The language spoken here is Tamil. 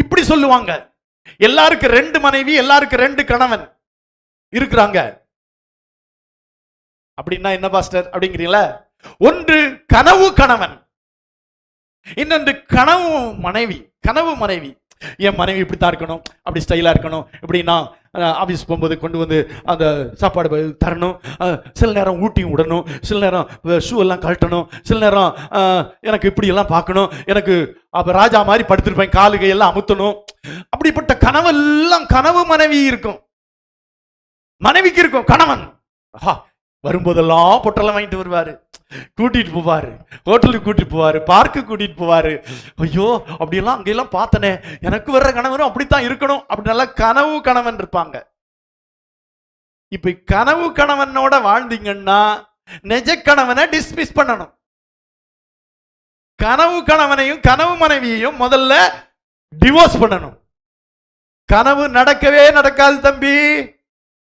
இப்படி சொல்லுவாங்க. எல்லாருக்கும் ரெண்டு மனைவி எல்லாருக்கும் ரெண்டு கணவன் இருக்கிறாங்க. அப்படின்னா என்ன பாஸ்டர்? அப்படிங்கிறீங்களா? ஒன்று கனவு கணவன் இன்னொன்று கனவு மனைவி. கனவு மனைவி. என் மனைவி இப்படித்தான் இருக்கணும் அப்படி ஸ்டைலா இருக்கணும் இப்படின்னா ஆஃபீஸ் போகும்போது கொண்டு வந்து அந்த சாப்பாடு தரணும். சில நேரம் ஊட்டியும் விடணும். சில நேரம் ஷூ எல்லாம் கழட்டணும். சில நேரம் எனக்கு இப்படியெல்லாம் பார்க்கணும். எனக்கு அப்போ ராஜா மாதிரி படுத்திருப்பேன். காலு கையெல்லாம் அமுத்தணும். அப்படிப்பட்ட கனவெல்லாம் கனவு மனைவி இருக்கும். மனைவிக்கு இருக்கும். கணவன். ஆஹா வரும்போதெல்லாம் பொட்டெல்லாம் வாங்கிட்டு வருவாரு. கூட்டிட்டு போவாரு. ஹோட்டலுக்கு கூட்டிட்டு போவாரு. பார்க்கு கூட்டிட்டு போவாரு. ஐயோ அப்படியெல்லாம் அங்கெல்லாம் பார்த்தனே. எனக்கு வர்ற கணவனும் அப்படித்தான் இருக்கணும். அப்படி நல்லா கனவு கணவன் இருப்பாங்க. இப்போ கனவு கணவனோட வாழ்ந்தீங்கன்னா நெஜ கணவனை டிஸ்மிஸ் பண்ணணும். கனவு கணவனையும் கனவு மனைவியையும் முதல்ல டிவோர்ஸ் பண்ணணும். கனவு நடக்கவே நடக்காது தம்பி.